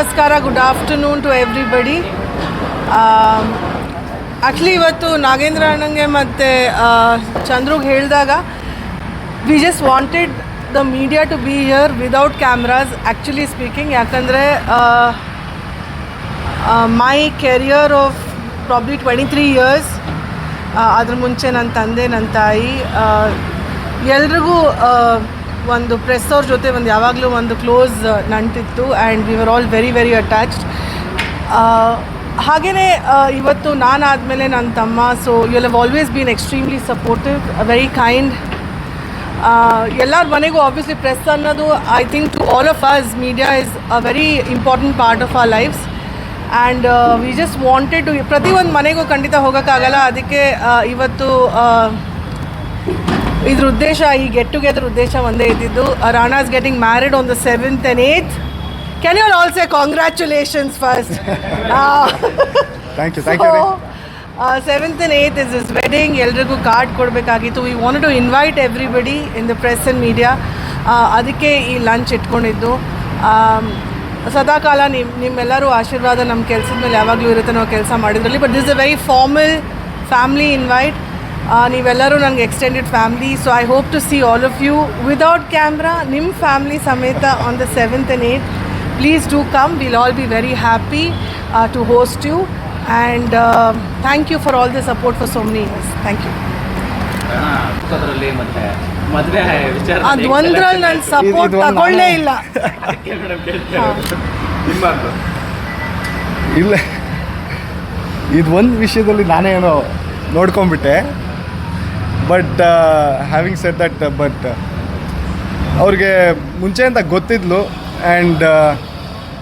ನಮಸ್ಕಾರ good afternoon to everybody actually ಇವತ್ತು ನಾಗೇಂದ್ರ ಅಣ್ಣಂಗೆ ಮತ್ತು ಚಂದ್ರುಗೆ ಹೇಳಿದಾಗ we just wanted the media to be here without cameras actually speaking ಯಾಕಂದರೆ my career of probably twenty three years ಅದ್ರ ಮುಂಚೆ ನನ್ನ ತಂದೆ ನನ್ನ ತಾಯಿ ಎಲ್ರಿಗೂ ಒಂದು ಪ್ರೆಸ್ ಅವ್ರ ಜೊತೆ ಒಂದು ಯಾವಾಗಲೂ ಒಂದು close ನಂಟಿತ್ತು and we are all very very attached ಹಾಗೆಯೇ ಇವತ್ತು ನಾನು ಆದಮೇಲೆ ನನ್ನ ತಮ್ಮ so you have always been extremely supportive very kind ಎಲ್ಲರ ಮನೆಗೂ ಆಬ್ವಿಯಸ್ಲಿ ಪ್ರೆಸ್ ಅನ್ನೋದು I think to all of us media is a very important part of our lives and we just wanted to ಪ್ರತಿಯೊಂದು ಮನೆಗೂ ಖಂಡಿತ ಹೋಗೋಕ್ಕಾಗಲ್ಲ. ಅದಕ್ಕೆ ಇವತ್ತು ಇದ್ರ ಉದ್ದೇಶ ಈ ಗೆಟ್ ಟುಗೆದರ್ ಉದ್ದೇಶ ಒಂದೇ ಇದ್ದಿದ್ದು Rana's getting married on the seventh and eighth can you also congratulations first thank you thank you re seventh and eighth is is wedding ಎಲ್ರಿಗೂ ಕಾರ್ಡ್ ಕೊಡಬೇಕಾಗಿತ್ತು. We want to invite everybody in the press and media ಅದಕ್ಕೆ ಈ lunch ಇಟ್ಕೊಂಡಿದ್ದು. ಸದಾಕಾಲ ನಿಮ್ಮ ನಿಮ್ಮೆಲ್ಲರೂ ಆಶೀರ್ವಾದ ನಮ್ಮ ಕೆಲಸದ ಮೇಲೆ ಯಾವಾಗಲೂ ಇರುತ್ತೆ ನಾವು ಕೆಲಸ ಮಾಡಿದ್ರಲ್ಲಿ but this a very formal family invite ನೀವೆಲ್ಲರೂ ನನಗೆ extended family so I hope to see all of you without camera ನಿಮ್ಮ ಫ್ಯಾಮ್ಲಿ ಸಮೇತ on the seventh and eight please do come will all be very happy to host you and thank you for all the support for so many years thank you ಅದು ಒಂದ್ರಲ್ಲಿ ನಾನು support ಇದು ಒಂದು ತಗೊಳ್ಳೇ ಇಲ್ಲ. ಇಲ್ಲ. ಇದು ಒಂದು ವಿಷಯದಲ್ಲಿ ನಾನೇನೋ ನೋಡ್ಕೊಂಬಿಟ್ಟೆ but having set that but ಅವ್ರಿಗೆ ಮುಂಚೆ ಅಂತ ಗೊತ್ತಿದ್ಲು. ಆ್ಯಂಡ್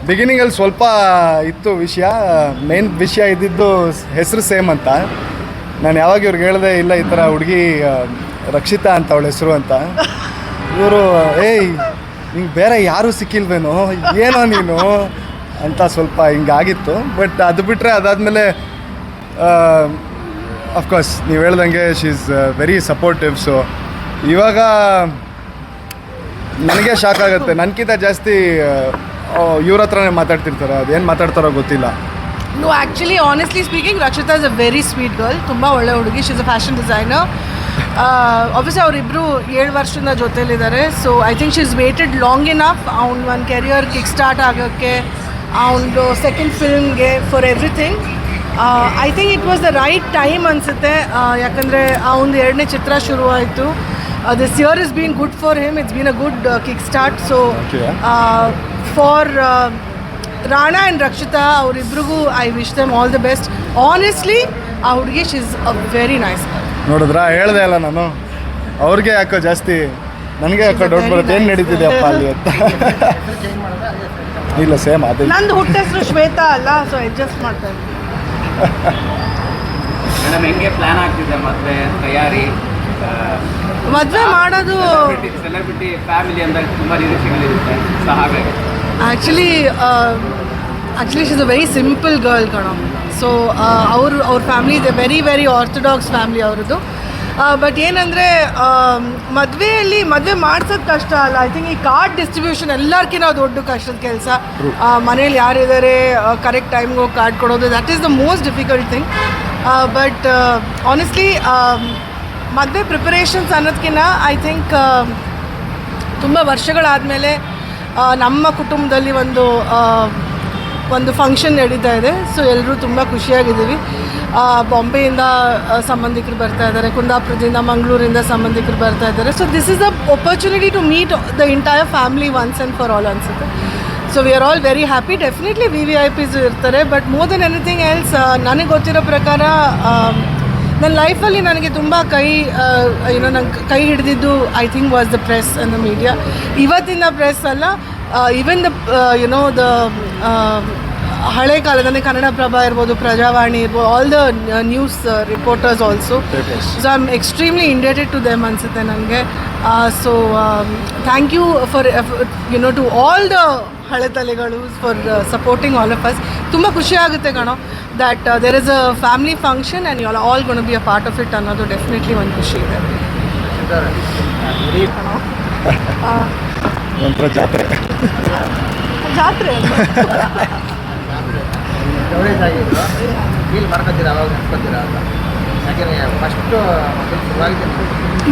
ಬಿಗಿನಿಂಗಲ್ಲಿ ಸ್ವಲ್ಪ ಇತ್ತು ವಿಷಯ. ಮೇನ್ ವಿಷಯ ಇದ್ದಿದ್ದು ಹೆಸರು ಸೇಮ್ ಅಂತ. ನಾನು ಯಾವಾಗ ಇವ್ರಿಗೆ ಹೇಳಿದೆ, ಇಲ್ಲ ಈ ಥರ ಹುಡುಗಿ ರಕ್ಷಿತಾ ಅಂತ ಅವಳ ಹೆಸರು ಅಂತ. ಇವರು, ಏಯ್, ನಿಂಗೆ ಬೇರೆ ಯಾರೂ ಸಿಕ್ಕಿಲ್ವೇನೋ? ಏನೋ ನೀನು? ಅಂತ ಸ್ವಲ್ಪ ಹಿಂಗಾಗಿತ್ತು ಬಟ್ ಅದು ಬಿಟ್ಟರೆ ಅದಾದಮೇಲೆ ಅಫ್ಕೋರ್ಸ್ ನೀವು ಹೇಳ್ದಂಗೆ she is very supportive so ಇವಾಗ ನನಗೆ ಶಾಕ್ ಆಗುತ್ತೆ. ನನಗಿಂತ ಜಾಸ್ತಿ ಇವ್ರ ಹತ್ರನೇ ಮಾತಾಡ್ತಿರ್ತಾರೆ. ಅದೇನು ಮಾತಾಡ್ತಾರೋ ಗೊತ್ತಿಲ್ಲ. No actually honestly speaking Rakshita is a very sweet girl ತುಂಬ ಒಳ್ಳೆ ಹುಡುಗಿ. She's a fashion designer obviously ಅವರಿಬ್ಬರು ಏಳು ವರ್ಷದಿಂದ ಜೊತೆಲಿದ್ದಾರೆ. So I think she is waited long enough ಅವ್ನ ಒಂದು ಕೆರಿಯರ್ ಕಿಕ್ ಸ್ಟಾರ್ಟ್ ಆಗೋಕ್ಕೆ, ಅವನದು second ಫಿಲ್ಮ್ಗೆ for everything I think it was the right time ಅನಿಸುತ್ತೆ. ಯಾಕಂದರೆ ಆ ಒಂದು ಎರಡನೇ ಚಿತ್ರ ಶುರುವಾಯಿತು. This year is been good for him it's been a good kick start so for Rana and Rakshita ಅವರಿಬ್ರಿಗೂ I wish them all the best honestly ಆ ಹುಡುಗಿ she is a very nice ನೋಡಿದ್ರಾ? ಹೇಳ್ದೆ ಅಲ್ಲ ನಾನು. ಅವ್ರಿಗೆ ಯಾಕೋ ಜಾಸ್ತಿ ನನಗೆ ಯಾಕೋ ಡೌಟ್ ಬರುತ್ತೆ. ಏನು ನಡೀತಿದೆ ಅಪ್ಪ ಅಲ್ಲಿ ಅಂತ. ಇಲ್ಲ ಸೇಮ್ ಅದೇ. ನಂದು ಹುಟ್ಟ ಹೆಸರು ಶ್ವೇತಾ ಅಲ್ಲ ಸೊ ಅಡ್ಜಸ್ಟ್ ಮಾಡ್ತಾ ಇದ್ದೀನಿ. ಮೇಡಮ್ ಹೆಂಗೆ ಪ್ಲಾನ್ ಆಗ್ತಿದೆ ಮದುವೆ ತಯಾರಿ? ಮದುವೆ ಮಾಡೋದು ಸೆಲೆಬ್ರಿಟಿ ಫ್ಯಾಮಿಲಿ ಅಂದಾಗ ತುಂಬ ನಿರೀಕ್ಷೆಗಳಿರುತ್ತೆ ಸೊ ಹಾಗಾಗಿ actually actually she's a very simple girl ಕಣೋ. ಸೊ ಅವರು ಅವ್ರ ಫ್ಯಾಮಿಲಿ ಇದೆ ವೆರಿ ವೆರಿ ಆರ್ಥೋಡಾಕ್ಸ್ ಫ್ಯಾಮಿಲಿ ಅವ್ರದ್ದು. ಬಟ್ ಏನಂದರೆ ಮದುವೆಯಲ್ಲಿ ಮದುವೆ ಮಾಡ್ಸೋದು ಕಷ್ಟ ಅಲ್ಲ. ಐ ಥಿಂಕ್ ಈ ಕಾರ್ಡ್ ಡಿಸ್ಟ್ರಿಬ್ಯೂಷನ್ ಎಲ್ಲರಿಗಿಂತ ದೊಡ್ಡ ಕಷ್ಟದ ಕೆಲಸ. ಮನೇಲಿ ಯಾರಿದ್ದಾರೆ ಕರೆಕ್ಟ್ ಟೈಮ್ಗೆ ಹೋಗಿ ಕಾರ್ಡ್ ಕೊಡೋದು that is the most difficult thing but honestly ಮದುವೆ ಪ್ರಿಪರೇಷನ್ಸ್ ಅನ್ನೋದಕ್ಕಿಂತ ಐ ಥಿಂಕ್ ತುಂಬ ವರ್ಷಗಳಾದಮೇಲೆ ನಮ್ಮ ಕುಟುಂಬದಲ್ಲಿ ಒಂದು ಒಂದು ಫಂಕ್ಷನ್ ನಡೀತಾ ಇದೆ. ಸೊ ಎಲ್ಲರೂ ತುಂಬ ಖುಷಿಯಾಗಿದ್ದೀವಿ. ಬಾಂಬೆಯಿಂದ ಸಂಬಂಧಿಕರು ಬರ್ತಾ ಇದ್ದಾರೆ. ಕುಂದಾಪುರದಿಂದ ಮಂಗಳೂರಿಂದ ಸಂಬಂಧಿಕರು ಬರ್ತಾ ಇದ್ದಾರೆ. So this is a opportunity to meet the entire family once and for all ಅನ್ಸುತ್ತೆ. So we are all very happy definitely we VIPs ಇರ್ತಾರೆ. But more than anything else ನನಗೆ ಗೊತ್ತಿರೋ ಪ್ರಕಾರ ನನ್ನ ಲೈಫಲ್ಲಿ ನನಗೆ ತುಂಬ ಕೈ ಏನೋ ನಂಗೆ ಕೈ ಹಿಡಿದಿದ್ದು I think was the press and the media ಇವತ್ತಿನ ಪ್ರೆಸ್ ಅಲ್ಲ even the you know the ಹಳೆ ಕಾಲದಲ್ಲಿ ಕನ್ನಡಪ್ರಭ ಇರ್ಬೋದು ಪ್ರಜಾವಾಣಿ ಇರ್ಬೋದು all the news reporters also so I am extremely indebted to them ಅನಿಸುತ್ತೆ ನನಗೆ so thank you for you know to all the ಹಳೆ ತಲೆಗಳು for supporting all of us ತುಂಬ ಖುಷಿ ಆಗುತ್ತೆ ಕಣೋ that there is a family function and you all gonna be a part of it ಅನ್ನೋದು definitely ಒಂದು ಖುಷಿ ಇದೆ. ಒಂಥರ ಜಾತ್ರೆ. ಜಾತ್ರೆ ಅದು. ಫೀಲ್ ಮಾಡ್ಕೊತೀರಾ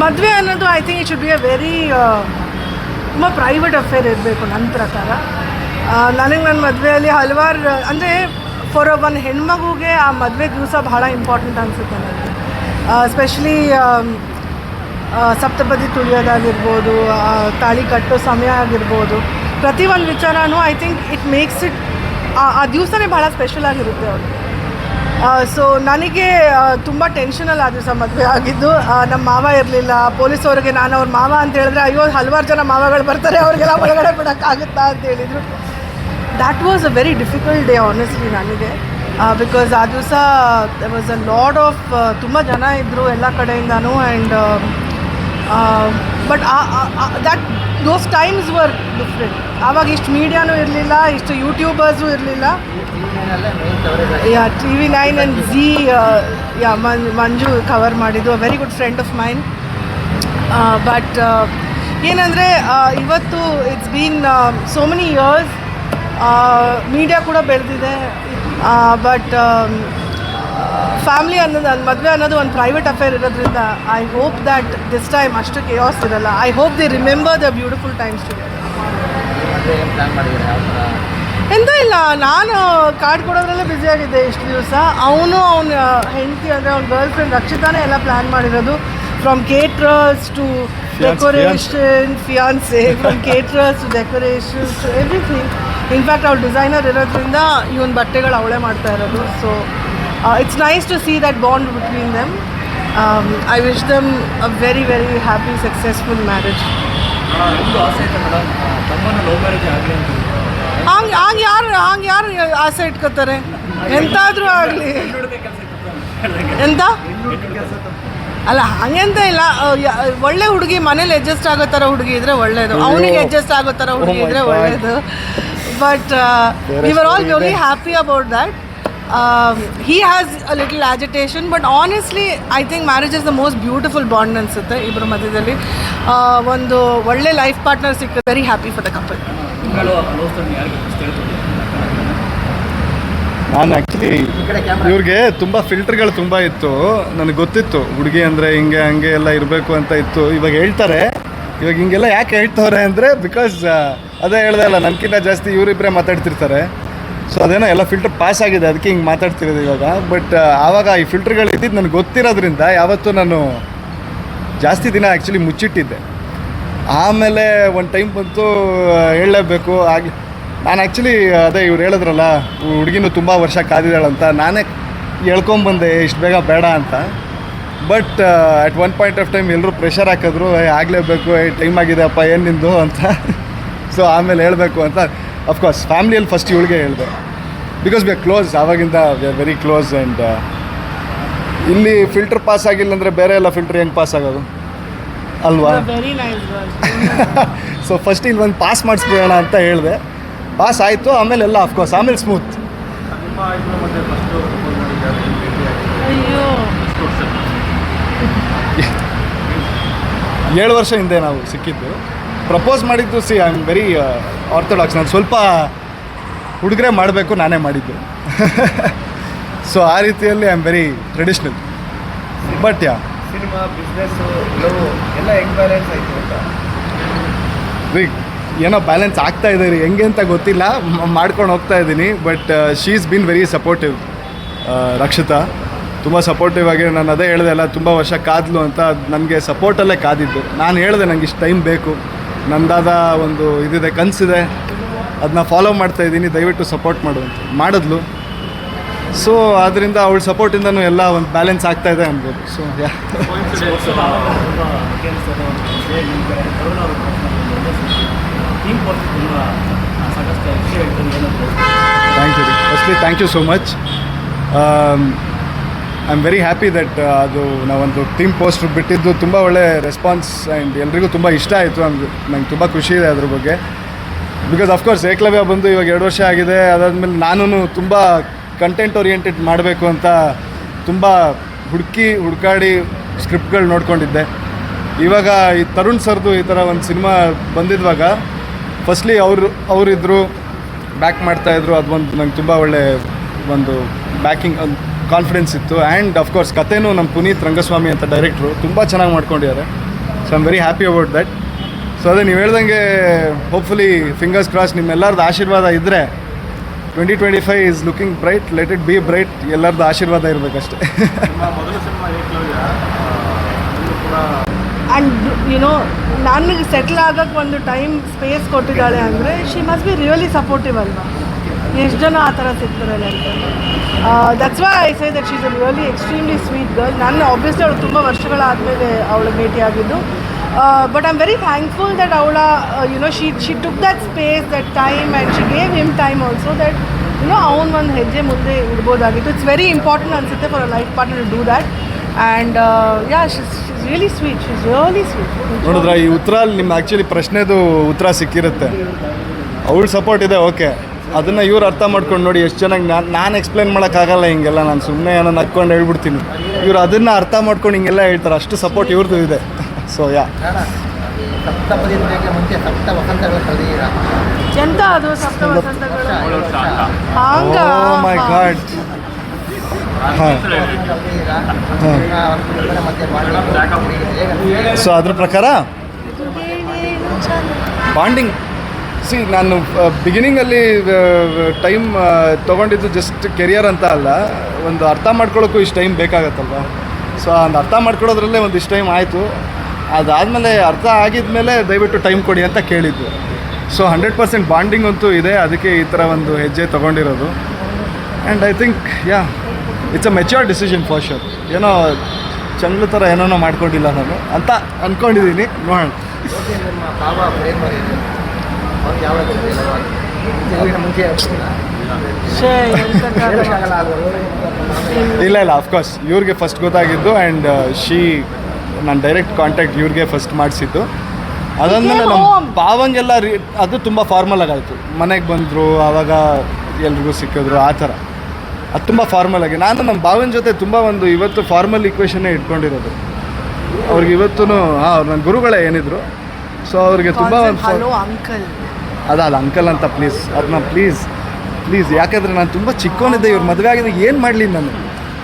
ಮದುವೆ ಅನ್ನೋದು I think it should be a very ತುಂಬ ಪ್ರೈವೇಟ್ ಅಫೇರ್ ಇರಬೇಕು ನನ್ನ ಪ್ರಕಾರ. ನನಗೆ ನನ್ನ ಮದುವೆಯಲ್ಲಿ ಹಲವಾರು, ಅಂದರೆ ಫಾರ್ ಒನ್ ಹೆಣ್ಮಗುಗೆ ಆ ಮದುವೆ ದಿವಸ ಬಹಳ ಇಂಪಾರ್ಟೆಂಟ್ ಅನಿಸುತ್ತೆ ನನಗೆ. ಸ್ಪೆಷಲಿ ಸಪ್ತಪದಿ ತುಳಿಯೋದಾಗಿರ್ಬೋದು ತಾಳಿ ಕಟ್ಟೋ ಸಮಯ ಆಗಿರ್ಬೋದು. ಪ್ರತಿ ಒಂದು ವಿಚಾರನೂ I think it makes it ಆ ದಿವಸನೇ ಭಾಳ ಸ್ಪೆಷಲ್ ಆಗಿರುತ್ತೆ ಅವ್ರಿಗೆ. ಸೊ ನನಗೆ ತುಂಬ ಟೆನ್ಷನಲ್ಲಿ ಆ ದಿವಸ ಮದುವೆ ಆಗಿದ್ದು. ನಮ್ಮ ಮಾವ ಇರಲಿಲ್ಲ. ಪೊಲೀಸವ್ರಿಗೆ ನಾನು ಅವ್ರ ಮಾವ ಅಂತ ಹೇಳಿದ್ರೆ, ಅಯ್ಯೋ, ಹಲವಾರು ಜನ ಮಾವಗಳು ಬರ್ತಾರೆ, ಅವ್ರಿಗೆಲ್ಲ ಒಳಗಡೆ ಬಿಡೋಕ್ಕಾಗುತ್ತಾ? ಅಂತ ಹೇಳಿದರು. That was a very difficult day honestly ನನಗೆ. ಬಿಕಾಸ್ ಆ ದಿವಸ ವಾಸ್ ಅ ಲಾಡ್ ಆಫ್ ತುಂಬ ಜನ ಇದ್ದರು ಎಲ್ಲ ಕಡೆಯಿಂದನೂ. And but that those times were different ಆವಾಗ ಇಷ್ಟು ಮೀಡಿಯಾನೂ ಇರಲಿಲ್ಲ, ಇಷ್ಟು ಯೂಟ್ಯೂಬರ್ಸು ಇರಲಿಲ್ಲ. Yeah T V nine and G yeah Manju cover ಮಾಡಿದ್ದು a very good friend of mine but ಏನಂದರೆ ಇವತ್ತು it's been so many years media ಕೂಡ ಬೆಳೆದಿದೆ. ಬಟ್ ಫ್ಯಾಮ್ಲಿ ಅನ್ನೋದು ನನ್ನ ಮದುವೆ ಅನ್ನೋದು ಒಂದು ಪ್ರೈವೇಟ್ ಅಫೇರ್ ಇರೋದ್ರಿಂದ I hope that this time ಅಷ್ಟು ಕೇಸ್ ಇರಲ್ಲ. I hope the remember the beautiful times together ಎಂತ ಇಲ್ಲ. ನಾನು ಕಾರ್ಡ್ ಕೊಡೋದ್ರಲ್ಲೇ ಬ್ಯುಸಿ ಆಗಿದ್ದೆ ಇಷ್ಟು ದಿವಸ. ಅವನು ಅವನ ಹೆಂಡತಿ ಅಂದರೆ ಅವ್ನ ಗರ್ಲ್ ಫ್ರೆಂಡ್ ರಕ್ಷಿತಾನೇ ಎಲ್ಲ ಪ್ಲ್ಯಾನ್ ಮಾಡಿರೋದು. From caterers to decoration fiancee from caterers to decoration to everything in fact ಅವ್ಳು ಡಿಸೈನರ್ ಇರೋದ್ರಿಂದ ಇವನ್ ಬಟ್ಟೆಗಳು ಅವಳೇ ಮಾಡ್ತಾ ಇರೋದು. So it's nice to to see bond bond between I wish I wish very very happy successful marriage successful marriage. ಹಂಗೆ ಹಂಗೆ ಯಾರು ಹಂಗೆ ಯಾರು ಆಸೆ ಇಟ್ಕೋತಾರೆ? ಎಂತಾದರೂ ಆಗಲಿ. ಎಂತ? ಅಲ್ಲ ಹಂಗೆಂತ ಇಲ್ಲ. ಒಳ್ಳೆ ಹುಡುಗಿ ಮನೇಲಿ ಅಡ್ಜಸ್ಟ್ ಆಗೋ ಥರ ಹುಡುಗಿ ಇದ್ರೆ ಒಳ್ಳೇದು. ಅವನಿಗೆ ಅಡ್ಜಸ್ಟ್ ಆಗೋ ಥರ ಹುಡುಗಿ my ಇದ್ರೆ ಒಳ್ಳೇದು. But we are all very happy about that he has a little agitation but honestly I think marriage is the most beautiful bond ಅನಿಸುತ್ತೆ ಇಬ್ಬರ ಮಧ್ಯದಲ್ಲಿ. ಒಂದು ಒಳ್ಳೆ ಲೈಫ್ ಪಾರ್ಟ್ನರ್ ಸಿಕ್ಕ very happy for the couple ನಾನು actually ಇವ್ರಿಗೆ ತುಂಬ ಫಿಲ್ಟರ್ಗಳು ತುಂಬ ಇತ್ತು. ನನಗೆ ಗೊತ್ತಿತ್ತು. ಹುಡುಗಿ ಅಂದರೆ ಹಿಂಗೆ ಹಂಗೆ ಎಲ್ಲ ಇರಬೇಕು ಅಂತ ಇತ್ತು. ಇವಾಗ ಹೇಳ್ತಾರೆ. ಇವಾಗ ಹಿಂಗೆಲ್ಲ ಯಾಕೆ ಹೇಳ್ತವ್ರೆ ಅಂದರೆ ಬಿಕಾಸ್ ಅದೇ ಹೇಳ್ದೆ ಅಲ್ಲ ನನಗಿಂತ ಜಾಸ್ತಿ ಇವರಿಬ್ಬರೇ ಮಾತಾಡ್ತಿರ್ತಾರೆ. ಸೊ ಅದೇನೋ ಎಲ್ಲ ಫಿಲ್ಟರ್ ಪಾಸ್ ಆಗಿದೆ ಅದಕ್ಕೆ ಹಿಂಗೆ ಮಾತಾಡ್ತಿರೋದು ಇವಾಗ. ಬಟ್ ಆವಾಗ ಈ ಫಿಲ್ಟರ್ಗಳು ಇದ್ದಿದ್ದು ನನಗೆ ಗೊತ್ತಿರೋದ್ರಿಂದ ಯಾವತ್ತೂ ನಾನು ಜಾಸ್ತಿ ದಿನ ಆ್ಯಕ್ಚುಲಿ ಮುಚ್ಚಿಟ್ಟಿದ್ದೆ. ಆಮೇಲೆ ಒಂದು ಟೈಮ್ ಬಂತು ಹೇಳಲೇಬೇಕು. ಹಾಗೆ ನಾನು ಆ್ಯಕ್ಚುಲಿ ಅದೇ ಇವ್ರು ಹೇಳಿದ್ರಲ್ಲ ಹುಡುಗಿನೂ ತುಂಬ ವರ್ಷ ಕಾದಿದ್ದಾಳಂತ ನಾನೇ ಹೇಳ್ಕೊಂಬಂದೆ ಇಷ್ಟು ಬೇಗ ಬೇಡ ಅಂತ. But at one point of time ಎಲ್ಲರೂ ಪ್ರೆಷರ್ ಹಾಕಿದ್ರು "ಏ, ಆಗಲೇಬೇಕು ಟೈಮ್ ಆಗಿದೆ ಅಪ್ಪ ಏನು ನಿಂದು? ಅಂತ. ಸೊ ಆಮೇಲೆ ಹೇಳಬೇಕು ಅಂತ. ಅಫ್ಕೋರ್ಸ್ ಫ್ಯಾಮಿಲಿಯಲ್ಲಿ ಫಸ್ಟ್ ಇವಳಿಗೆ ಹೇಳಿದೆ. ಬಿಕಾಸ್ ವಿ ಆರ್ ಕ್ಲೋಸ್ ಆವಾಗಿಂದ we are very close and ಇಲ್ಲಿ ಫಿಲ್ಟರ್ ಪಾಸ್ ಆಗಿಲ್ಲ ಅಂದರೆ ಬೇರೆ ಎಲ್ಲ ಫಿಲ್ಟರ್ ಹೆಂಗೆ ಪಾಸ್ ಆಗೋದು? ಅಲ್ವಾ? ಸೊ ಫಸ್ಟ್ ಇಲ್ಲಿ ಒಂದು ಪಾಸ್ ಮಾಡಿಸ್ಬಿಡೋಣ ಅಂತ ಹೇಳಿದೆ. ಪಾಸ್ ಆಯಿತು ಆಮೇಲೆ ಎಲ್ಲ ಅಫ್ಕೋರ್ಸ್ ಆಮೇಲೆ ಸ್ಮೂತ್ ಏಳು ವರ್ಷ ಹಿಂದೆ ನಾವು ಸಿಕ್ಕಿದ್ದು. ಪ್ರಪೋಸ್ ಮಾಡಿದ್ದು see I am very orthodox ನಾನು ಸ್ವಲ್ಪ ಹುಡುಗರೇ ಮಾಡಬೇಕು ನಾನೇ ಮಾಡಿದ್ದು. ಸೊ ಆ ರೀತಿಯಲ್ಲಿ I am very traditional but yeah cinema ಎಲ್ಲ ಹೆಂಗ್ ಬ್ಯಾಲೆನ್ಸ್ ಆಯಿತು ಅಂತ? ರೀ ಏನೋ ಬ್ಯಾಲೆನ್ಸ್ ಆಗ್ತಾ ಇದೆ ರೀ. ಹೆಂಗೆ ಅಂತ ಗೊತ್ತಿಲ್ಲ. ಮಾಡ್ಕೊಂಡು ಹೋಗ್ತಾ ಇದ್ದೀನಿ. But she is been very supportive Rakshita. ತುಂಬ ಸಪೋರ್ಟಿವ್ ಆಗಿ ನಾನು ಅದೇ ಹೇಳಿದೆ ಅಲ್ಲ ತುಂಬ ವರ್ಷ ಕಾದ್ಲು ಅಂತ. ನನಗೆ ಸಪೋರ್ಟಲ್ಲೇ ಕಾದಿದ್ದು. ನಾನು ಹೇಳಿದೆ ನನಗೆ ಇಷ್ಟು ಟೈಮ್ ಬೇಕು. ನಂದಾದ ಒಂದು ಇದಿದೆ, ಕನಸಿದೆ. ಅದನ್ನ ಫಾಲೋ ಮಾಡ್ತಾ ಇದ್ದೀನಿ, ದಯವಿಟ್ಟು ಸಪೋರ್ಟ್ ಮಾಡು ಅಂತ. ಮಾಡಿದ್ಲು. ಸೊ ಅದರಿಂದ ಅವಳ ಸಪೋರ್ಟಿಂದನೂ ಎಲ್ಲ ಒಂದು ಬ್ಯಾಲೆನ್ಸ್ ಆಗ್ತಾ ಇದೆ ಅನ್ಬೋದು. ಸೊ ಥ್ಯಾಂಕ್ ಯು ರೀ firstly thank you so much I am very happy that ಅದು ನಾವೊಂದು ಟೀಮ್ ಪೋಸ್ಟ್ ಬಿಟ್ಟಿದ್ದು ತುಂಬ ಒಳ್ಳೆ ರೆಸ್ಪಾನ್ಸ್ ಆ್ಯಂಡ್ ಎಲ್ರಿಗೂ ತುಂಬ ಇಷ್ಟ ಆಯಿತು. ನಮಗೆ, ನಂಗೆ ತುಂಬ ಖುಷಿ ಇದೆ ಅದ್ರ ಬಗ್ಗೆ. ಬಿಕಾಸ್ ಅಫ್ಕೋರ್ಸ್ ಏಕಲವ್ಯ ಬಂದು ಇವಾಗ ಎರಡು ವರ್ಷ ಆಗಿದೆ. ಅದಾದಮೇಲೆ ನಾನು ತುಂಬ ಕಂಟೆಂಟ್ ಓರಿಯೆಂಟೆಡ್ ಮಾಡಬೇಕು ಅಂತ ತುಂಬ ಹುಡುಕಿ, ಹುಡುಕಾಡಿ ಸ್ಕ್ರಿಪ್ಟ್ಗಳು ನೋಡ್ಕೊಂಡಿದ್ದೆ. ಇವಾಗ ಈ ತರುಣ್ ಸರ್ದು ಈ ಥರ ಒಂದು ಸಿನಿಮಾ ಬಂದಿದ್ವಾಗ ಫಸ್ಟ್ಲಿ ಅವರು ಅವರಿದ್ದರು ಬ್ಯಾಕ್ ಮಾಡ್ತಾಯಿದ್ರು ಒಂದು ನಂಗೆ ತುಂಬ ಒಳ್ಳೆ ಒಂದು ಬ್ಯಾಕಿಂಗ್ ಕಾನ್ಫಿಡೆನ್ಸ್ ಇತ್ತು. ಆ್ಯಂಡ್ ಅಫ್ಕೋರ್ಸ್ ಕಥೆನೂ ನಮ್ಮ ಪುನೀತ್ ರಂಗಸ್ವಾಮಿ ಅಂತ ಡೈರೆಕ್ಟ್ರು ತುಂಬ ಚೆನ್ನಾಗಿ ಮಾಡ್ಕೊಂಡಿದ್ದಾರೆ. So I'm very happy about that so ಅದೇ ನೀವು ಹೇಳ್ದಂಗೆ ಹೋಪ್ಫುಲಿ ಫಿಂಗರ್ಸ್ ಕ್ರಾಸ್ ನಿಮ್ಮೆಲ್ಲರದ್ದು ಆಶೀರ್ವಾದ ಇದ್ದರೆ twenty twenty five is looking bright let it be bright ಎಲ್ಲರದ್ದು ಆಶೀರ್ವಾದ ಇರಬೇಕಷ್ಟೇ. ಆ್ಯಂಡ್ ಯುನೋ ನನಗೆ ಸೆಟ್ಲ್ ಆಗೋಕ್ಕೆ ಒಂದು ಟೈಮ್ ಸ್ಪೇಸ್ ಕೊಟ್ಟಿದ್ದಾಳೆ ಅಂದರೆ she must be really supportive ಅಲ್ವಾ? ಎಷ್ಟು ಜನ ಆ ಥರ ಸಿಗ್ತಾರೆ ನನಗೆ that's why I say that she's a really extremely sweet girl ನಾನು ಆಬ್ವಿಯಸ್ಲಿ ಅವಳು ತುಂಬ ವರ್ಷಗಳಾದಮೇಲೆ ಅವಳು ಭೇಟಿಯಾಗಿದ್ದು but I am very thankful that ಅವಳ you know she she took that space that time and she gave him time also that you know ಅವ್ನು ಒಂದು ಹೆಜ್ಜೆ ಮುಂದೆ ಇಡ್ಬೋದಾಗಿತ್ತು. ಇಟ್ಸ್ ವೆರಿ ಇಂಪಾರ್ಟೆಂಟ್ ಅನಿಸುತ್ತೆ for a life partner do that and yeah she's she's really sweet she's really sweet ನೋಡಿದ್ರೆ ಈ ಉತ್ತರ ನಿಮ್ಮ ಆ್ಯಕ್ಚುಲಿ ಪ್ರಶ್ನೆದು ಉತ್ತರ ಸಿಕ್ಕಿರುತ್ತೆ. ಅವಳ ಸಪೋರ್ಟ್ ಇದೆ ಓಕೆ ಅದನ್ನು ಇವ್ರು ಅರ್ಥ ಮಾಡ್ಕೊಂಡು ನೋಡಿ ಎಷ್ಟು ಚೆನ್ನಾಗಿ ನಾನು ನಾನು ಎಕ್ಸ್ಪ್ಲೇನ್ ಮಾಡೋಕ್ಕಾಗಲ್ಲ ಹಿಂಗೆಲ್ಲ. ನಾನು ಸುಮ್ಮನೆ ಏನೋ ನಕ್ಕೊಂಡು ಹೇಳ್ಬಿಡ್ತೀನಿ. ಇವ್ರು ಅದನ್ನು ಅರ್ಥ ಮಾಡ್ಕೊಂಡು ಹಿಂಗೆಲ್ಲ ಹೇಳ್ತಾರೆ. ಅಷ್ಟು ಸಪೋರ್ಟ್ ಇವ್ರದ್ದು ಇದೆ. ಸೊ ಯಾ ಎಂತ ಅದು ಸಪ್ತ ವಸಂತಗಳು? ಹಂಗ? ಮೈ ಗಾಡ್ ಸೊ ಅದ್ರ ಪ್ರಕಾರ? ಬಾಂಡಿಂಗ್ ಸಿ ನಾನು ಬಿಗಿನಿಂಗಲ್ಲಿ ಟೈಮ್ ತೊಗೊಂಡಿದ್ದು ಜಸ್ಟ್ ಕೆರಿಯರ್ ಅಂತ ಅಲ್ಲ. ಒಂದು ಅರ್ಥ ಮಾಡ್ಕೊಳ್ಳೋಕ್ಕೂ ಇಷ್ಟು ಟೈಮ್ ಬೇಕಾಗತ್ತಲ್ವ? ಸೊ ಒಂದು ಅರ್ಥ ಮಾಡ್ಕೊಳ್ಳೋದ್ರಲ್ಲೇ ಒಂದು ಇಷ್ಟು ಟೈಮ್ ಆಯಿತು. ಅದಾದಮೇಲೆ ಅರ್ಥ ಆಗಿದ್ಮೇಲೆ ದಯವಿಟ್ಟು ಟೈಮ್ ಕೊಡಿ ಅಂತ ಕೇಳಿದ್ದು. ಸೊ ಹಂಡ್ರೆಡ್ ಪರ್ಸೆಂಟ್ ಬಾಂಡಿಂಗ್ ಅಂತೂ ಇದೆ. ಅದಕ್ಕೆ ಈ ಥರ ಒಂದು ಹೆಜ್ಜೆ ತೊಗೊಂಡಿರೋದು. And I think yeah it's a mature decision for sure ಏನೋ ಚಂದ್ರ ಥರ ಏನೋ ಮಾಡ್ಕೊಂಡಿಲ್ಲ ನಾನು ಅಂತ ಅಂದ್ಕೊಂಡಿದ್ದೀನಿ ನೋಡೋಣ. ಇಲ್ಲ ಇಲ್ಲ ಅಫ್ಕೋರ್ಸ್ ಇವ್ರಿಗೆ ಫಸ್ಟ್ ಗೊತ್ತಾಗಿದ್ದು ಆ್ಯಂಡ್ ಶೀ ನಾನು ಡೈರೆಕ್ಟ್ ಕಾಂಟ್ಯಾಕ್ಟ್ ಇವ್ರಿಗೆ ಫಸ್ಟ್ ಮಾಡಿಸಿದ್ದು. ಅದಾದಮೇಲೆ ನಮ್ಮ ಪಾವಂಗೆಲ್ಲ ರೀ ಅದು ತುಂಬ ಫಾರ್ಮಲ್ ಆಗಾಯಿತು. ಮನೆಗೆ ಬಂದರು ಆವಾಗ ಎಲ್ರಿಗೂ ಸಿಕ್ಕಿದ್ರು ಆ ಥರ. ಅದು ತುಂಬ ಫಾರ್ಮಲ್ ಆಗಿ ನಾನು ನಮ್ಮ ಭಾವನ ಜೊತೆ ತುಂಬ ಒಂದು ಇವತ್ತು ಫಾರ್ಮಲ್ ಇಕ್ವೇಷನ್ನೇ ಇಟ್ಕೊಂಡಿರೋದು. ಅವ್ರಿಗೆ ಇವತ್ತು ಹಾಂ ಅವ್ರು ನನ್ನ ಗುರುಗಳೇ ಏನಿದ್ರು. ಸೊ ಅವ್ರಿಗೆ ತುಂಬ ಒಂದು ಅಂಕಲ್ ಅದ, ಅದು ಅಂಕಲ್ ಅಂತ ಪ್ಲೀಸ್ ಅದನ್ನ ಪ್ಲೀಸ್ ಪ್ಲೀಸ್ ಯಾಕಂದರೆ ನಾನು ತುಂಬ ಚಿಕ್ಕವನಿದ್ದೆ ಇವ್ರು ಮದುವೆ ಆಗಿದೆ ಏನು ಮಾಡಲಿ ನಾನು?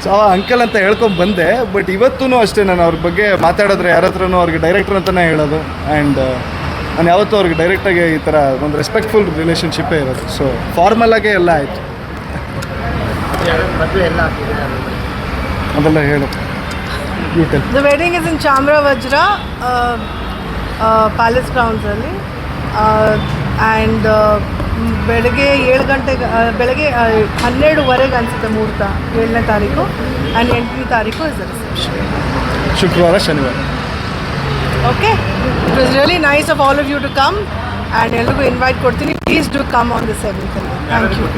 ಸೊ ಆ ಅಂಕಲ್ ಅಂತ ಹೇಳ್ಕೊಂಡು ಬಂದೆ ಬಟ್ ಇವತ್ತೂ ಅಷ್ಟೇ ನಾನು ಅವ್ರ ಬಗ್ಗೆ ಮಾತಾಡಿದ್ರೆ ಯಾರ ಹತ್ರನೂ ಅವ್ರಿಗೆ ಡೈರೆಕ್ಟ್ರ್ ಅಂತಲೇ ಹೇಳೋದು. ಆ್ಯಂಡ್ ನಾನು ಯಾವತ್ತೂ ಅವ್ರಿಗೆ ಡೈರೆಕ್ಟಾಗಿ ಈ ಥರ ಒಂದು ರೆಸ್ಪೆಕ್ಟ್ಫುಲ್ ರಿಲೇಷನ್ಶಿಪ್ಪೇ ಇರೋದು. ಸೊ ಫಾರ್ಮಲಾಗೇ ಎಲ್ಲ ಆಯಿತು. ಅದೆಲ್ಲ ಹೇಳು. The wedding is in Chamara Vajra palace ಗ್ರೌಂಡ್ಸಲ್ಲಿ and ಬೆಳಗ್ಗೆ ಏಳು ಗಂಟೆಗೆ ಬೆಳಗ್ಗೆ ಹನ್ನೆರಡುವರೆಗೆ ಅನಿಸುತ್ತೆ ಮುಹೂರ್ತ ಏಳನೇ ತಾರೀಕು ಆ್ಯಂಡ್ ಎಂಟನೇ ತಾರೀಕು ಇಸ್ ದ ರಿಸೆಪ್ಷನ್ ಶುಕ್ರವಾರ ಶನಿವಾರ. Okay it was really nice of all of you to come and ಎಲ್ರಿಗೂ ಇನ್ವೈಟ್ ಕೊಡ್ತೀನಿ. Please do come on the seventh thank you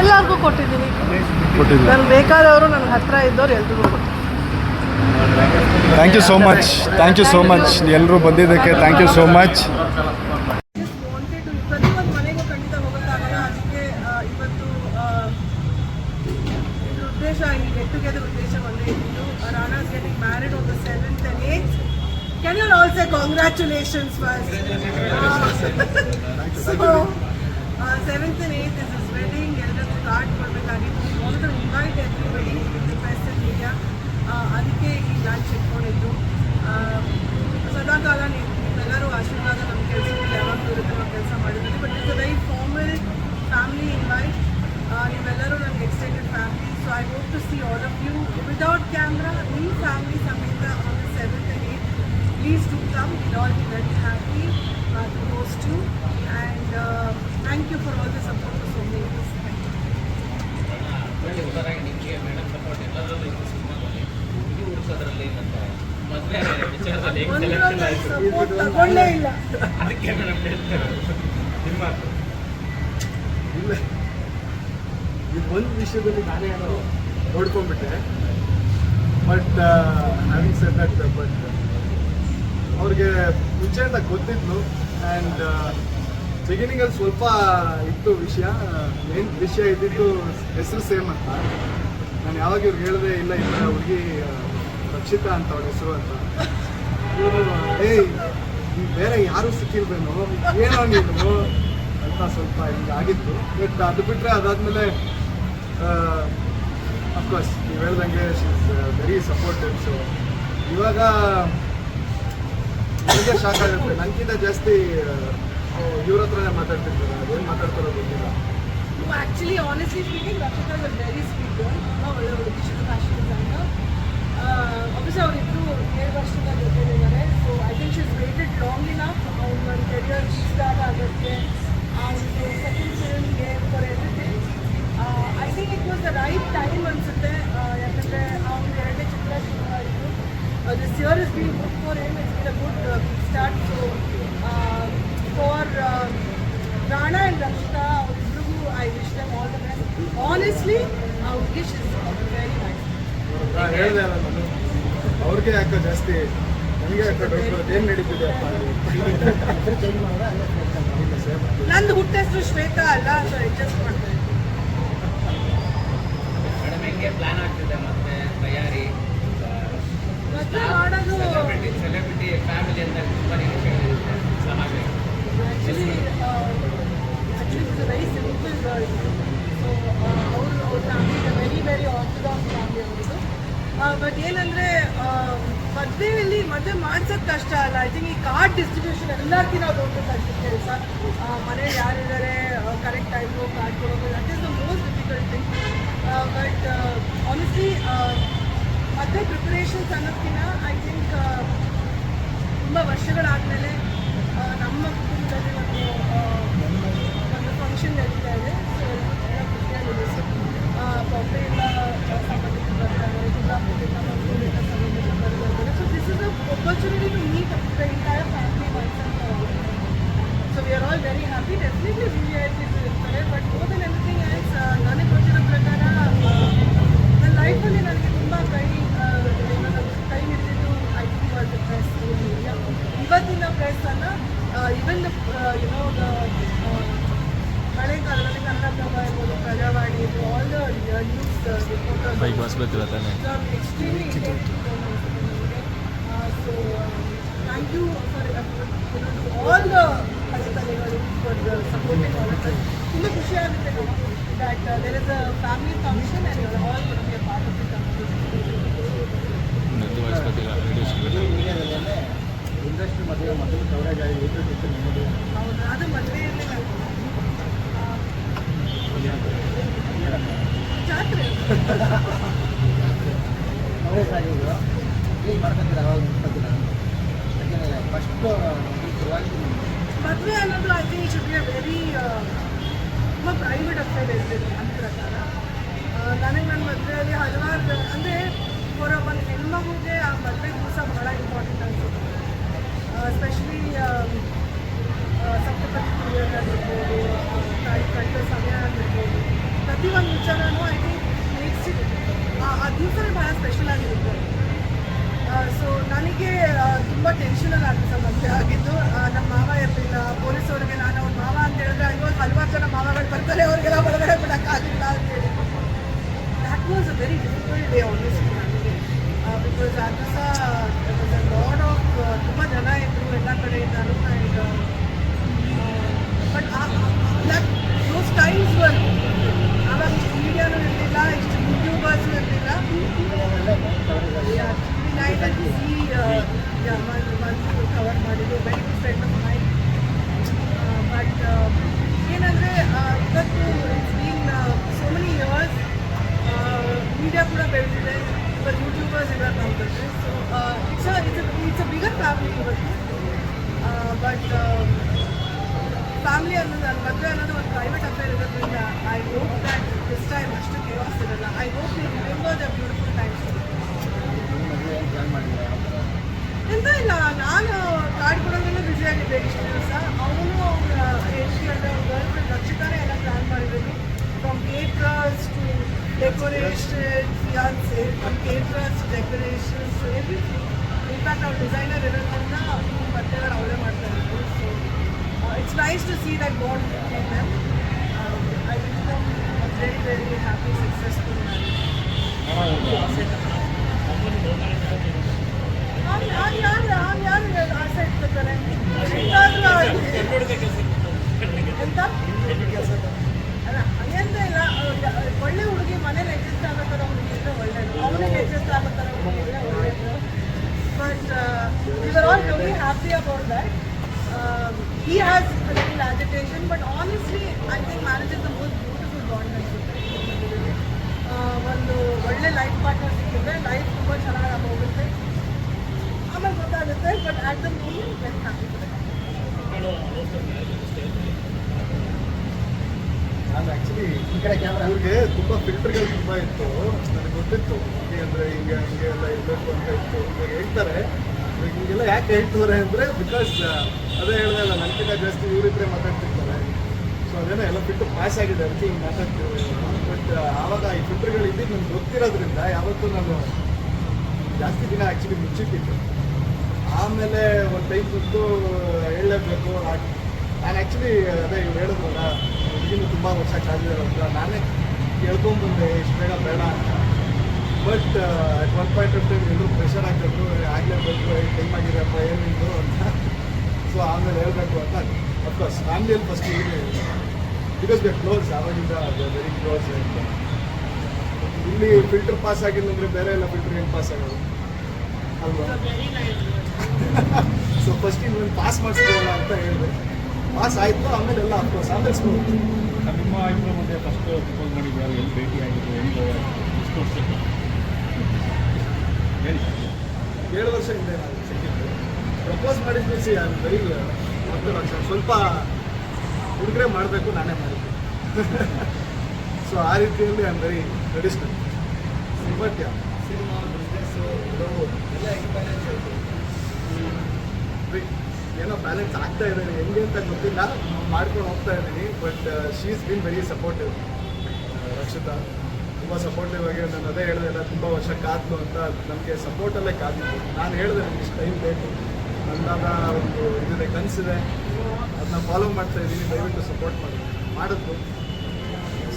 ಎಲ್ಲರಿಗೂ ಕೊಟ್ಟಿದ್ದೀನಿ. ನಾನು ನನಗೆ ಬೇಕಾದವರು ನನ್ನ ಹತ್ತಿರ ಇದ್ದವ್ರು ಎಲ್ರಿಗೂ ಕೊಟ್ಟಿದ್ದೀನಿ. Thank you so much thank you so much ಎಲ್ಲರೂ ಬಂದಿದ್ದಕ್ಕೆ thank you so much congratulations first. Uh, so, uh, 7th and 8th is that but ಅವ್ರಿಗೆ ಮುಂಚೆಯಿಂದ ಗೊತ್ತಿದ್ಲು. ಆ್ಯಂಡ್ ಬಿಗಿನಿಂಗಲ್ಲಿ ಸ್ವಲ್ಪ ಇತ್ತು ವಿಷಯ. ಏನು ವಿಷಯ ಇದ್ದಿದ್ದು ಹೆಸರು ಸೇಮ್ ಅಂತ. ನಾನು ಯಾವಾಗ ಇವ್ರಿಗೆ ಹೇಳಿದೆ, ಇಲ್ಲ ಇಲ್ಲ ಹುಡುಗಿ ರಕ್ಷಿತಾ ಅಂತ ಅವ್ರ ಹೆಸರು ಅಂತ. ಇವರು ಏಯ್, ನೀವ್ ಬೇರೆ ಯಾರು ಸಿಕ್ಕಿಲ್ವೇನೋ? ಏನೋ ನೀನು? ಅಂತ ಸ್ವಲ್ಪ ಹಿಂಗೆ ಆಗಿತ್ತು. ಬಟ್ ಅದು ಬಿಟ್ಟರೆ ಅದಾದಮೇಲೆ ಅಫ್ಕೋರ್ಸ್ ನೀವು ಹೇಳ್ದಂಗೆ ಇಸ್ ವೆರಿ ಸಪೋರ್ಟಿವ್ ಸೊ ಇವಾಗ ನನಗೆ ಶಾಕ್ ಆಗುತ್ತೆ ನನಗಿಂತ ಜಾಸ್ತಿ ಇವ್ರ ಹತ್ರನೇ ಮಾತಾಡ್ತಿರ್ತಾರೆ ಅದೇನು ಮಾತಾಡ್ತಾರೋ ಗೊತ್ತಿಲ್ಲ actually honestly speaking Rakshita a very sweet girl. No, ಒಳ್ಳೆ ಹುಡುಗಿ a fashion designer. obviously ಅವರಿಬ್ಬರು ಏಳು ವರ್ಷದ ಜೊತೆಲಿದ್ದಾರೆ so I think is waited long enough ಅವ್ನ ಕೆರಿಯರ್ ಸ್ಟಾರ್ಟ್ ಆಗೋಕ್ಕೆ and second ಫಿಲ್ಮ್ಗೆ for everything I think it was the right time ಅನಿಸುತ್ತೆ ಯಾಕಂದರೆ ಅವ್ನು ಎರಡನೇ ಚಿತ್ರ ಶುರು ಆಯಿತು this year is been good for him it's been a good start so for Rana and Rakshita ಅವರಿಬ್ರಿಗೂ I wish them all the best honestly ಆ wish is very nice ನಾನು ಹೇಳಿದೆ ಅಲ್ಲ ನಾನು ಅವ್ರಿಗೆ ಯಾಕೋ ಜಾಸ್ತಿ ನನಗೆ ಯಾಕೋ ಡೌಟ್ ಬರುತ್ತೆ ಏನು ನಡೀತಿದೆ ಅಪ್ಪ ಅಲ್ಲಿ ನಂದು ಹುಟ್ಟ ಹೆಸರು ಶ್ವೇತಾ ಅಲ್ಲ ಸೊ ಅಡ್ಜಸ್ಟ್ ಮಾಡ್ತಾರೆ ಮೇಡಮ್ ಹೆಂಗೆ ಪ್ಲಾನ್ ಆಗ್ತಿದೆ ಮತ್ತೆ ತಯಾರಿ ಮದುವೆ ಮಾಡೋದು ಸೆಲೆಬ್ರಿಟಿ ಸೆಲೆಬ್ರಿಟಿ ಫ್ಯಾಮಿಲಿ ಅಂತ ತುಂಬ ನಿರೀಕ್ಷೆಗಳಿರುತ್ತೆ ಚೆನ್ನಾಗಿ actually actually it's very simple girl so ಅವರು ಅವ್ರ family very very orthodox family ಅವ್ರದ್ದು ಬಟ್ ಏನಂದರೆ ಮದುವೆಯಲ್ಲಿ ಮದುವೆ ಮಾಡ್ಸೋದು ಕಷ್ಟ ಅಲ್ಲ. ಐ ಥಿಂಕ್ ಈ ಕಾರ್ಡ್ ಡಿಸ್ಟ್ರಿಬ್ಯೂಷನ್ ಎಲ್ಲಕ್ಕಿನ ದೊಡ್ಡ ಕಷ್ಟ ಕೆಲಸ. ಮನೇಲಿ ಯಾರಿದ್ದಾರೆ ಕರೆಕ್ಟ್ ಟೈಮು ಕಾರ್ಡ್ ಕೊಡೋದು that is the most difficult thing but honestly ಮದುವೆ ಪ್ರಿಪರೇಷನ್ಸ್ ಅನ್ನೋದಕ್ಕಿಂತ ಐ ಥಿಂಕ್ ತುಂಬ ವರ್ಷಗಳಾದಮೇಲೆ ನಮ್ಮ ಕುಟುಂಬದಲ್ಲಿ ಒಂದು ಒಂದು ಫಂಕ್ಷನ್ ನಡೀತಾ ಇದೆ. ಸೊ ಎಲ್ಲ ಖುಷಿಯಾಗಿದೆ. ಬಾಂಬೆಯಿಂದ ಸಂಬಂಧಿಕರು ಬರ್ತಾರೆ this is this is a opportunity to meet the entire family so we are all very happy definitely we we I ಪಿಸ್ ಇರ್ತಾರೆ but more than anything else ನನಗೆ ಗೊತ್ತಿರೋ ಪ್ರಕಾರ ನನ್ನ ಲೈಫಲ್ಲಿ ನನಗೆ ತುಂಬ ಕೈ ನನ್ನ ಕೈ ಹಿಡಿದಿದ್ದು I think was the press ಇವತ್ತಿನ ಪ್ರೆಸ್ಸನ್ನು ಇವನ್ ಪ್ರಜಾವಾಣಿ ಇರ್ಬೋದು ಆಲ್ ದ ನ್ಯೂಸ್ ಬೈಕ್ ಬಸ್ಬೇಕಿಲ್ಲ ತಾನೆ extremely uh, so thank you for uh, you know, to all the ಹಸ್ತಕಲೆಗಳು for the supporting all of us. ತುಂಬ ಖುಷಿ ಆಗುತ್ತೆ that uh, there is a family function and you're all going to be a part of it. ನಂದು ಬಸ್ಬೇಕಿಲ್ಲ radio industry ಮದುವೆ ಮೊದಲು coverage ಆಗಿ YouTube ಇತ್ತು ನಿಮ್ಮದು ಹೌದು ಅದು ಮದುವೆಯಲ್ಲಿ ಮದುವೆ ಅನ್ನೋದು I think should be a very ತುಂಬ ಪ್ರೈವೇಟ್ ಅಫೇರ್ ಇರ್ತದೆ ನನ್ನ ಪ್ರಕಾರ. ನನಗೆ ನನ್ನ ಮದುವೆಯಲ್ಲಿ ಹಲವಾರು ಅಂದರೆ ಫಾರ್ ಒಂದು ಹೆಣ್ಮಗುಗೆ ಆ ಮದುವೆ ದಿವಸ ಬಹಳ ಇಂಪಾರ್ಟೆಂಟ್ ಅನಿಸುತ್ತೆ ಸ್ಪೆಷಲಿ ಸಪ್ತಪತಿ ಪೀರಿಯಡ್ ಆಗಿರ್ಬೋದು ತಾಯಿ ಕಟ್ಟೋ ಸಮಯ ಆಗಿರ್ಬೋದು ಪ್ರತಿಯೊಂದು ವಿಚಾರನೂ ಐ ಥಿಂಕ್ ಮೇಕ್ಸ್ ಇಟ್ ಆ ದಿವಸನೇ ಭಾಳ ಸ್ಪೆಷಲ್ ಆಗಿರುತ್ತೆ ಸೊ ನನಗೆ ತುಂಬ ಟೆನ್ಷನಲ್ಲಿ ಆಗಿತ್ತು ಮದುವೆ ಆಗಿದ್ದು ಆ, ನಮ್ಮ ಮಾವ ಇರಲಿಲ್ಲ ಪೊಲೀಸವ್ರಿಗೆ ನಾನು ಅವ್ರ ಮಾವ ಅಂತ ಹೇಳಿದ್ರೆ ಅಯ್ಯೋ ಹಲವಾರು ಜನ ಮಾವಗಳು ಬರ್ತಾರೆ ಅವರಿಗೆಲ್ಲ ಒಳಗಡೆ ಬಿಡೋಕ್ಕಾಗಿಲ್ಲ ಅಂತೇಳಿ that was a very difficult day honestly ನನಗೆ ಬಿಕಾಸ್ ಆ ದಿವಸ ಲಾಡ್ ಆಫ್ ತುಂಬ ಜನ ಇದ್ದರು ಎಲ್ಲ ಕಡೆಯಿಂದಲೂ and but those times were ಆವಾಗ ಇಷ್ಟು ಮೀಡಿಯಾನೂ ಇರಲಿಲ್ಲ ಇಷ್ಟು ಯೂಟ್ಯೂಬರ್ಸು ಇರಲಿಲ್ಲ Yeah, really nice and see, uh, yeah, Manju, Manju cover ಮಾಡಿದ್ದು ವೆರಿ ಗುಡ್ ಫ್ರೆಂಡ್ ಬಟ್ ಏನಂದರೆ ಇವತ್ತು it's been so many years media ಕೂಡ ಬೆಳೆದಿದೆ. ಇವತ್ತು ಯೂಟ್ಯೂಬರ್ಸ್ ನಮ್ಮ ಜೊತೆ so it's it's it's a bigger family ಇವತ್ತು. ಬಟ್ ಫ್ಯಾಮಿಲಿ ಅನ್ನೋದು, ನನ್ನ ಮದುವೆ ಅನ್ನೋದು ಒಂದು ಪ್ರೈವೇಟ್ ಅಫೇರ್ ಇರೋದ್ರಿಂದ I hope that this time ಅಷ್ಟು ಕೇವಾಸ್ ಇರಲ್ಲ. I hope you remember the beautiful times ಮದುವೆ ಏನು ಪ್ಲ್ಯಾನ್ ಮಾಡಿದ್ದೀರಾ ಯಾವ ಥರ ಎಂತ ಇಲ್ಲ ನಾನು ಕಾರ್ಡ್ ಕೊಡೋದ್ರಲ್ಲೂ ಬ್ಯುಸಿ ಆಗಿದ್ದೆ ಇಷ್ಟು ದಿವಸ. ಅವನು ಅವ್ರ ಹೆಂಡತಿ ಅಂದರೆ ಅವ್ರ ಗರ್ಲ್ ಫ್ರೆಂಡ್ ರಕ್ಷಿತಾನೇ ಎಲ್ಲ ಪ್ಲ್ಯಾನ್ ಮಾಡಿದ್ದೀನಿ from caterers to decoration fiancee from caterers to decorations everything in fact ಅವ್ರ ಡಿಸೈನರ್ ಇರೋದ್ರಿಂದ ಬಟ್ಟೆಗಳು ಅವರೇ ಮಾಡ್ತಾ ಇದ್ರು so it's nice to see that bond between them I will them very very happy successful ಒಳ್ಳೆ ಹುಡುಗಿ ಮನೇಲಿ ಎಕ್ಸಿಸ್ಟ್ ಆಗೋ ಥರ ಹುಡುಗಿ ಇದ್ರೆ ಒಳ್ಳೇದು ಅಲ್ಲ ಎಕ್ಸಿಸ್ಟ್ ಆಗೋ ಥರ ಹುಡುಗಿ ಇದ್ರೆ ಒಳ್ಳೇದು but we are all very happy about that he has a little agitation, but honestly, I think marriage is the most beautiful bond that you can ಒಂದು ಒಳ್ಳೆ ಲೈಫ್ ಪಾರ್ಟ್ನರ್ ಸಿಕ್ಕಿದ್ರೆ ಲೈಫ್ ತುಂಬ ಚೆನ್ನಾಗಿ ಆಗೋಗುತ್ತೆ ಗೊತ್ತಾಗುತ್ತೆ but at the moment happy ನಾನು actually ಈ ಕಡೆ ಕ್ಯಾಮ್ರಾ ಅವ್ರಿಗೆ ತುಂಬ ಫಿಲ್ಟರ್ಗಳು ತುಂಬ ಇತ್ತು. ನನಗೆ ಗೊತ್ತಿತ್ತು. ಹಿಂಗೆ ಅಂದರೆ ಹಿಂಗೆ ಹಿಂಗೆ ಎಲ್ಲ ಇರಬೇಕು ಅಂತ ಇತ್ತು. ಇವಾಗ ಹೇಳ್ತಾರೆ. ಹಿಂಗೆಲ್ಲ ಯಾಕೆ ಹೇಳ್ತಾರೆ ಅಂದರೆ ಬಿಕಾಸ್ ಅದೇ ಹೇಳಿದೆ ಅಲ್ಲ ನನಗಿಂತ ಜಾಸ್ತಿ ಇವರಿಬ್ಬರೇ ಮಾತಾಡ್ತಿರ್ತಾರೆ. ಸೊ ಅದೇನೋ ಎಲ್ಲ ಬಿಟ್ಟು ಪಾಸ್ ಆಗಿದೆ. ಅದಕ್ಕೆ ಹಿಂಗೆ ಮಾತಾಡ್ತೀವಿ ಬಟ್ ಆವಾಗ ಈ ಫಿಲ್ಟರ್ಗಳು ಇದ್ದಿದ್ದು ನನಗೆ ಗೊತ್ತಿರೋದ್ರಿಂದ ಯಾವತ್ತೂ ನಾನು ಜಾಸ್ತಿ ದಿನ ಆ್ಯಕ್ಚುಲಿ ಮುಚ್ಚಿಟ್ಟಿತ್ತು ಆಮೇಲೆ ಒಂದು ಟೈಮ್ ಬಂತು ಹೇಳಲೇಬೇಕು. ನಾನು ಆ್ಯಕ್ಚುಲಿ ಅದೇ ಇವ್ರು ಹೇಳಿದ್ರಲ್ಲ ಇದನ್ನು ತುಂಬ ವರ್ಷ ಅಂತ. ನಾನೇ ಕೇಳ್ಕೊಂಬಂದೆ ಇಷ್ಟು ಬೇಡ ಬೇಡ ಅಂತ. But at one point of time ಎಲ್ಲರೂ ಪ್ರೆಷರ್ ಹಾಕಿದ್ರು ಆಗಲೇಬೇಕು ಟೈಮ್ ಆಗಿರಪ್ಪ ಏನಿದ್ದು ಅಂತ. ಸೊ ಆಮೇಲೆ ಹೇಳಬೇಕು ಅಂತ. ಅಫ್ಕೋರ್ಸ್ ಫ್ಯಾಮಿಲಿಯಲ್ಲಿ ಫಸ್ಟ್ ಬಿಕಾಸ್ ದೇ ಕ್ಲೋಸ್ ಆವಾಗಿಂದ ವೆರಿ ಕ್ಲೋಸ್ ಇಲ್ಲಿ ಫಿಲ್ಟರ್ ಪಾಸ್ ಆಗಿಲ್ಲ ಅಂದರೆ ಬೇರೆ ಎಲ್ಲ ಫಿಲ್ಟರ್ ಹೆಂಗೆ ಪಾಸ್ ಆಗೋದು. ಅಲ್ವಾ? ಸೊ ಫಸ್ಟ್ ಇನ್ನೊಂದು ಪಾಸ್ ಮಾಡಿಸ್ಕೊಳ್ಳೋಣ ಅಂತ ಹೇಳಿದೆ. ಪಾಸ್ ಆಯಿತು ಆಮೇಲೆ ಎಲ್ಲ ಅಫ್ಕೋರ್ಸ್ ಆಮೇಲೆ ಸ್ಕೂಲ್ ನಿಮ್ಮ ಇಬ್ಬರ ಮಧ್ಯೆ ಫಸ್ಟ್ ಪ್ರಪೋಸ್ ಮಾಡಿದ್ದು ಯಾರು ಎಲ್ಲಿ ಭೇಟಿ ಆಗಿದ್ದು ಎಲ್ಲಿ ಎಷ್ಟು ವರ್ಷ ಹೇಳಿ. ಏಳು ವರ್ಷ ಹಿಂದೆ ನಾನು ಸಿಕ್ಕಿದ್ದು. ಪ್ರಪೋಸ್ ಮಾಡಿದ್ದು ಸಿ ಅದು ವೆರಿ ಹತ್ತು ಲಕ್ಷ ಸ್ವಲ್ಪ ಹುಡುಗರೆ ಮಾಡಬೇಕು ನಾನೇ ಮಾಡಿದ್ದೆ ಸೊ ಆ ರೀತಿಯಲ್ಲಿ I am very traditional but yeah cinema business ಎಲ್ಲ ಎಕ್ಸ್ಪೀರಿಯನ್ಸ್ ಆಯಿತು ಏನೋ ಬ್ಯಾಲೆನ್ಸ್ ಆಗ್ತಾ ಇದೆ ಹೆಂಗೆ ಅಂತ ಗೊತ್ತಿಲ್ಲ. ಮಾಡ್ಕೊಂಡು ಹೋಗ್ತಾ ಇದ್ದೀನಿ. But she is been very supportive Rakshita, ತುಂಬ ಸಪೋರ್ಟಿವ್ ಆಗಿ ನಾನು ಅದೇ ಹೇಳಿದೆ ತುಂಬ ವರ್ಷ ಕಾದ್ಲು ಅಂತ. ನಮಗೆ ಸಪೋರ್ಟಲ್ಲೇ ಕಾದಿದ್ದು. ನಾನು ಹೇಳಿದೆ ನನಗೆ ಇಷ್ಟು ಟೈಮ್ ಬೇಕು. ನನ್ನದಾದ ಒಂದು ಇದಿದೆ, ಕನಸಿದೆ. ಅದನ್ನ ಫಾಲೋ ಮಾಡ್ತಾ ಇದ್ದೀನಿ. ದಯವಿಟ್ಟು ಸಪೋರ್ಟ್ ಮಾಡಿ. ಮಾಡಿದ್ರು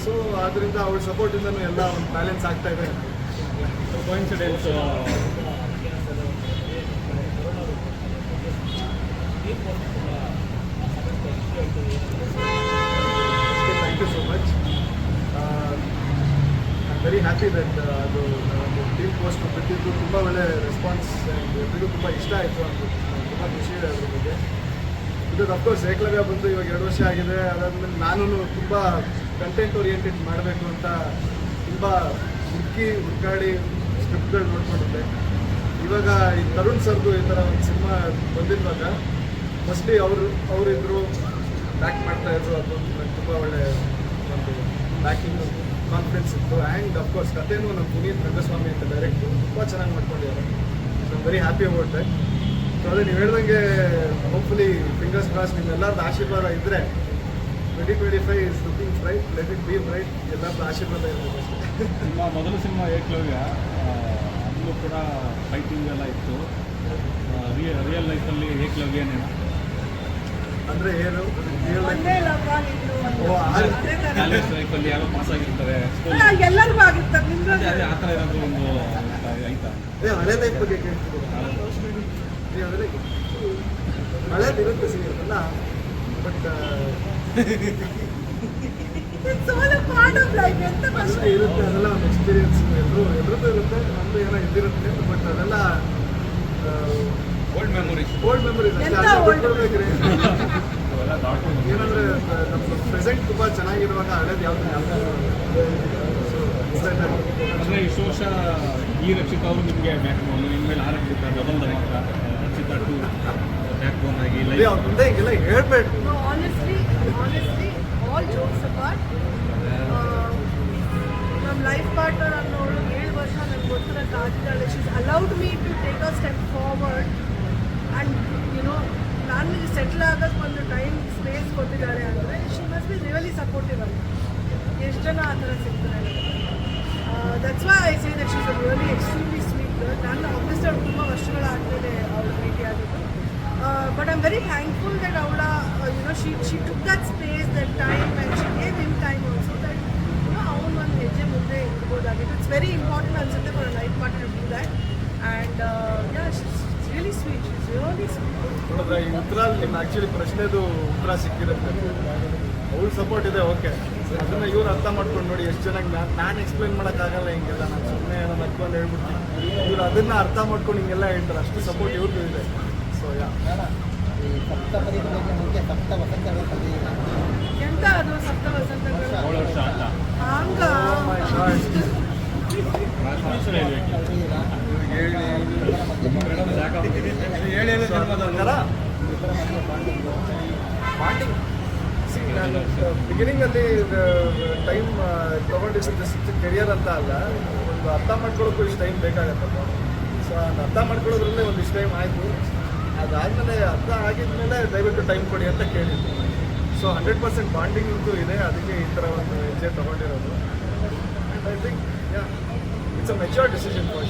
ಸೊ ಅದರಿಂದ ಅವಳ ಸಪೋರ್ಟಿಂದನೂ ಎಲ್ಲ ಒಂದು ಬ್ಯಾಲೆನ್ಸ್ ಆಗ್ತಾ ಇದೆ coincidence thank you so much I very happy that ಅದು ಒಂದು ಟೀಮ್ ಪೋಸ್ಟ್ ಬಿಟ್ಟಿದ್ದು ತುಂಬ ಒಳ್ಳೆ ರೆಸ್ಪಾನ್ಸ್ ಎಲ್ರಿಗೂ ತುಂಬ ಇಷ್ಟ ಆಯಿತು. ಅಂತ ತುಂಬ ಖುಷಿ ಇದೆ ಅದ್ರ ಬಗ್ಗೆ. ಇದು ಅಫ್ಕೋರ್ಸ್ ಏಕಲವ್ಯ ಬಂದು ಇವಾಗ ಎರಡು ವರ್ಷ ಆಗಿದೆ. ಅದಾದಮೇಲೆ ನಾನು ತುಂಬ ಕಂಟೆಂಟ್ ಓರಿಯೆಂಟೆಡ್ ಮಾಡಬೇಕು ಅಂತ ತುಂಬ ಹುಡುಕಿ, ಹುಡುಕಾಡಿ ಸ್ಕ್ರಿಪ್ಟ್ಗಳು ನೋಡ್ಕೊಂಡಿದ್ದೆ ಇವಾಗ ಈ ತರುಣ್ ಸರ್ದು ಈ ಥರ ಒಂದು ಸಿನಿಮಾ ಬಂದಿರುವಾಗ ಫಸ್ಟ್ಲಿ ಅವರು ಅವರಿದ್ದರು ಬ್ಯಾಕ್ ಮಾಡ್ತಾ ಇದ್ರು. ಅದು ನನಗೆ ತುಂಬ ಒಳ್ಳೆ ಒಂದು ಬ್ಯಾಕಿಂಗ್ ಕಾನ್ಫಿಡೆನ್ಸ್ ಇತ್ತು. ಆ್ಯಂಡ್ ಅಫ್ಕೋರ್ಸ್ ಕಥೆನೂ ನಮ್ಮ ಪುನೀತ್ ರಂಗಸ್ವಾಮಿ ಅಂತ ಡೈರೆಕ್ಟು ತುಂಬ ಚೆನ್ನಾಗಿ ಮಾಡ್ಕೊಂಡಿದ್ದಾರೆ. So very happy about that so ಅದೇ ನೀವು ಹೇಳ್ದಂಗೆ ಹೋಪ್ಫುಲಿ ಫಿಂಗರ್ಸ್ ಕ್ರಾಸ್ ನಿಮ್ಮೆಲ್ಲರದ್ದು ಆಶೀರ್ವಾದ ಇದ್ದರೆ twenty twenty five is looking bright let it be bright ಎಲ್ಲರದ್ದು ಆಶೀರ್ವಾದ ಇರಬೇಕು ಅಷ್ಟೇ. ನಿಮ್ಮ ಮೊದಲ ಸಿನಿಮಾ ಏಕ್ಲವ್ಯ ಅಲ್ಲೂ ಕೂಡ ಫೈಟಿಂಗ್ ಎಲ್ಲ ಇತ್ತು. ರಿಯಲ್ ರಿಯಲ್ ಲೈಫಲ್ಲಿ ಏಕ್ಲವ್ಯನೇನು ಅಂದರೆ ಏನು. ಕಾಲೇಜ್ ಲೈಫಲ್ಲಿ ಯಾರೋ ಪಾಸ್ ಆಗಿರ್ತಾರೆ ಎಲ್ಲರಿಗೂ ಆಗಿರ್ತಾರೆ ಅದೇ ಅದೇ ಆ ಥರ ಏನಾದರೂ ಒಂದು ಆಯ್ತಾ ಏ ಹಳೆ ಲೈಫ್ ಬಗ್ಗೆ ಕೇಳ್ತಿದ್ದೀರಾ ಏ, ಹಳೆ life. ಹಳೇದಿರುತ್ತೆ ಸಿಗೋದಲ್ಲ but It's all a part of life. ಅಷ್ಟೇ ಇರುತ್ತೆ ಅದೆಲ್ಲ ಒಂದು ಎಕ್ಸ್ಪೀರಿಯನ್ಸ್ ಎಲ್ಲರೂ ಎಲ್ಲರದ್ದು ಇರುತ್ತೆ ನಮ್ಮದು ಏನೋ ಇದ್ದಿರುತ್ತೆ ಬಟ್ ಅದೆಲ್ಲ ಓಲ್ಡ್ ಮೆಮೊರೀಸ್ ಓಲ್ಡ್ ಮೆಮೊರೀಸ್ ಏನಂದ್ರೆ ನಮ್ಮ ಪ್ರೆಸೆಂಟ್ ತುಂಬ ಚೆನ್ನಾಗಿರುವಾಗ ಹಳೇದು ಯಾವ್ದು ಅಂದರೆ ಇಷ್ಟು ವರ್ಷ ಈ ರಕ್ಷಿತ ಅವರು ನಿಮಗೆ ಬ್ಯಾಕ್ ಬೋನ್ ಇನ್ಮೇಲೆ ಆ Rakshita double Rakshita Rakshita two backbone ಆಗಿ ಮುಂದೆ jokes apart, ನಮ್ಮ ಲೈಫ್ ಪಾರ್ಟ್ನರ್ ಅನ್ನೋಳು ಏಳು ವರ್ಷ ನನಗೆ ಗೊತ್ತಿರೋ ಕಾದಿದ್ದಾಳೆ she's allowed me to take a step forward and you know ನಾನು ಸೆಟ್ಲ್ ಆಗೋಕ್ಕೆ ಒಂದು ಟೈಮ್ ಸ್ಪೇಸ್ ಕೊಟ್ಟಿದ್ದಾರೆ ಅಂದರೆ she must be really supportive ಅಲ್ಲಿ. ಎಷ್ಟು ಜನ ಆ ಥರ ಸಿಗ್ತಾರೆ? That's why I say that she's a really extremely sweet ನಾನು ಆಬ್ವಿಯಸ್ಲಿ ಅವ್ಳು ತುಂಬ ವರ್ಷಗಳಾದಮೇಲೆ ಅವಳು ಭೇಟಿ ಆಗಿದ್ದು. But I very thankful that ಅವಳ you know she she took that space that time and she gave him time also that you know ಅವ್ನು ಒಂದು ಹೆಜ್ಜೆ ಮುಂದೆ ಇರ್ಬೋದಾಗಿತ್ತು. ಇಟ್ಸ್ ವೆರಿ ಇಂಪಾರ್ಟೆಂಟ್ ಅನ್ಸುತ್ತೆ for life partner to that and yeah is really sweet ನೋಡಿದ್ರೆ ಈ ಉತ್ತರ ನಿಮ್ಮ ಆ್ಯಕ್ಚುಲಿ ಪ್ರಶ್ನೆದು ಉತ್ತರ ಸಿಕ್ಕಿರುತ್ತೆ. ಅವ್ಳ ಸಪೋರ್ಟ್ ಇದೆ ಓಕೆ ಅದನ್ನ ಇವ್ರು ಅರ್ಥ ಮಾಡ್ಕೊಂಡು ನೋಡಿ ಎಷ್ಟು ಚೆನ್ನಾಗಿ ನಾನು ನಾನು ಎಕ್ಸ್ಪ್ಲೈನ್ ಮಾಡೋಕ್ಕಾಗಲ್ಲ ಹಿಂಗೆಲ್ಲ ನಾನು ಸುಮ್ಮನೆ ಏನೋ ನಕ್ಕೊಂಡು ಹೇಳ್ಬಿಡ್ತೀನಿ. ಇವ್ರು ಅದನ್ನ ಅರ್ಥ ಮಾಡ್ಕೊಂಡು ಹಿಂಗೆಲ್ಲ ಹೇಳ್ತಾರೆ ಅಷ್ಟು ಸಪೋರ್ಟ್ ಇವ್ರಿಗೂ ಇದೆ. ಸೊ ಯಾ ಎಂತ ಅದು ಸಪ್ತ ವಸಂತಗಳು? ನಾನು ಬಿಗಿನಿಂಗಲ್ಲಿ ಟೈಮ್ ತೊಗೊಂಡಿದ್ದು ಕೆರಿಯರ್ ಅಂತ ಅಲ್ಲ, ಒಂದು ಅರ್ಥ ಮಾಡ್ಕೊಳ್ಳೋಕ್ಕೂ ಇಷ್ಟು ಟೈಮ್ ಬೇಕಾಗತ್ತಲ್ಲ ಸೊ ಅದು ಅರ್ಥ ಮಾಡ್ಕೊಳ್ಳೋದ್ರಲ್ಲೇ ಒಂದು ಇಷ್ಟು ಟೈಮ್ ಆಯಿತು. ಅದಾದಮೇಲೆ ಅರ್ಥ ಆಗಿದ್ಮೇಲೆ ದಯವಿಟ್ಟು ಟೈಮ್ ಕೊಡಿ ಅಂತ ಕೇಳಿದ್ದು. ಸೊ ಹಂಡ್ರೆಡ್ ಪರ್ಸೆಂಟ್ ಬಾಂಡಿಂಗ್ ಅಂತೂ ಇದೆ, ಅದಕ್ಕೆ ಈ ಥರ ಒಂದು ಹೆಜ್ಜೆ ತೊಗೊಂಡಿರೋದು. I think yeah it's a mature decision for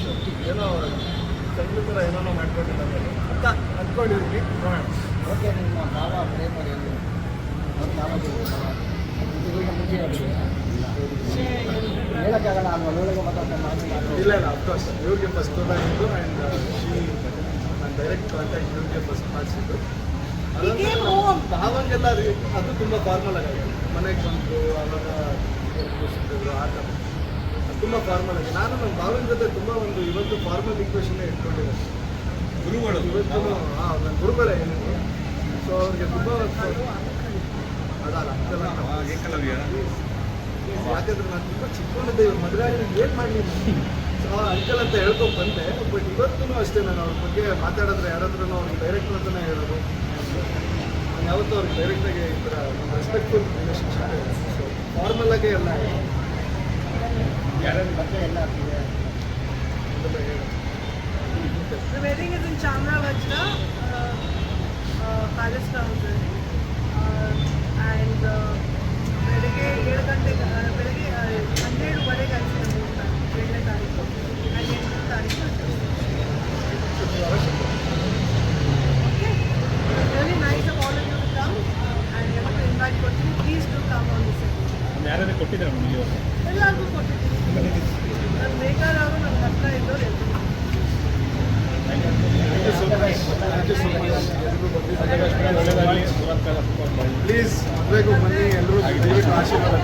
ಏನೋ ಚಂದ್ರ ಥರ ಏನೋ ಮಾಡ್ಕೊಂಡಿಲ್ಲ ಅಂತ ಅಂದ್ಕೊಂಡಿದ್ದೀನಿ ನೋಡೋಣ. ಓಕೆ ನಿಮ್ಮ ಭಾವ ಪ್ರೇಮ ಹೇಳೋಕ್ಕಾಗಲ್ಲ ಮಾತಾಡ್ತಾ ಮಾತು ಇಲ್ಲ ಇಲ್ಲ ಅಫ್ಕೋರ್ಸ್ ಇವ್ರಿಗೆ ಫಸ್ಟ್ ಬಂದಿದ್ದು ಆ್ಯಂಡ್ ಶಿ ನಾನು ಡೈರೆಕ್ಟ್ ಕಾಂಟ್ಯಾಕ್ಟ್ ಇವ್ರಿಗೆ ಫಸ್ಟ್ ಮಾಡಿಸಿದ್ದು. ಭಾವಂಗೆಲ್ಲ ಅದು ಅದು ತುಂಬ ಫಾರ್ಮಲ್ ಆಗಿದೆ. ಮನೆಗೆ ಬಂತು ಅವಾಗ ಆ ಥರ ತುಂಬ ಫಾರ್ಮಲ್ ಆಗಿದೆ. ನಾನು ನನ್ನ ಭಾವನ ಜೊತೆ ತುಂಬ ಒಂದು ಇವತ್ತು ಫಾರ್ಮಲ್ ಇಕ್ವೇಷನ್ನೇ ಇಟ್ಕೊಂಡಿದ್ದೆ ಗುರುಗಳು. ಇವತ್ತು ಹಾಂ. ನನ್ನ ಗುರುಗಳೇ ಏನಿದೆ ಸೊ ಅವ್ರಿಗೆ ತುಂಬ ಯಾಕಂದ್ರೆ ನಾನು ತುಂಬ ಚಿಕ್ಕವನಿದ್ದೆ ಇವ್ರು ಮದುವೆ ಆಗಿ ಏನು ಮಾಡಲಿ ಸೊ ಅಂಕಲ್ ಅಂತ ಹೇಳ್ಕೊಂಡು ಬಂದೆ ಬಟ್ ಇವತ್ತೂ ಅಷ್ಟೇ ನಾನು ಅವ್ರ ಬಗ್ಗೆ ಮಾತಾಡಿದ್ರೆ ಯಾರಾದ್ರೂ ಅವ್ರಿಗೆ ಡೈರೆಕ್ಟ್ ಅಂತಲೇ ಹೇಳೋದು. ನಾನು ಯಾವತ್ತೂ ಅವ್ರಿಗೆ ಡೈರೆಕ್ಟಾಗಿ ಈ ಥರ ರೆಸ್ಪೆಕ್ಟ್ಫುಲ್ ರಿಲೇಷನ್ಶಿಪ್ ಸೊ ಫಾರ್ಮಲ್ ಆಗೇ ಎಲ್ಲ ಯಾರ್ಯಾರು ಬಗ್ಗೆ ಎಲ್ಲ ಆಗ್ತಿದೆ ಅದೆಲ್ಲ ಹೇಳೋದು The wedding is in Chamravajra, uh, uh, Palace Grounds. Uh, and uh, ಬೆಳಗ್ಗೆ ಏಳು ಗಂಟೆಗೆ ಆ, ಬೆಳಗ್ಗೆ ಆ, ಹನ್ನೆರಡುವರೆಗೆ ಆಯ್ತು ಮುಹೂರ್ತ ಏಳನೇ ತಾರೀಕು. and ಎಂಟನೇ ತಾರೀಕು okay really nice of all you to come and ಯಾವಾಗ ಇನ್ವೈಟ್ ಕೊಡ್ತೀನಿ. Please to come on this ಯಾರ್ಯಾರು ಕೊಟ್ಟಿದ್ದಾರೆ ಮೇಡಮ್ ಇಲ್ಲಿವರೆಗೂ ಎಲ್ಲರಿಗೂ ಕೊಟ್ಟಿದ್ದೀನಿ. ಪ್ಲೀಸ್ ಮದುವೆಗೂ ಬನ್ನಿ ಎಲ್ಲರೂ ಆಶೀರ್ವಾದ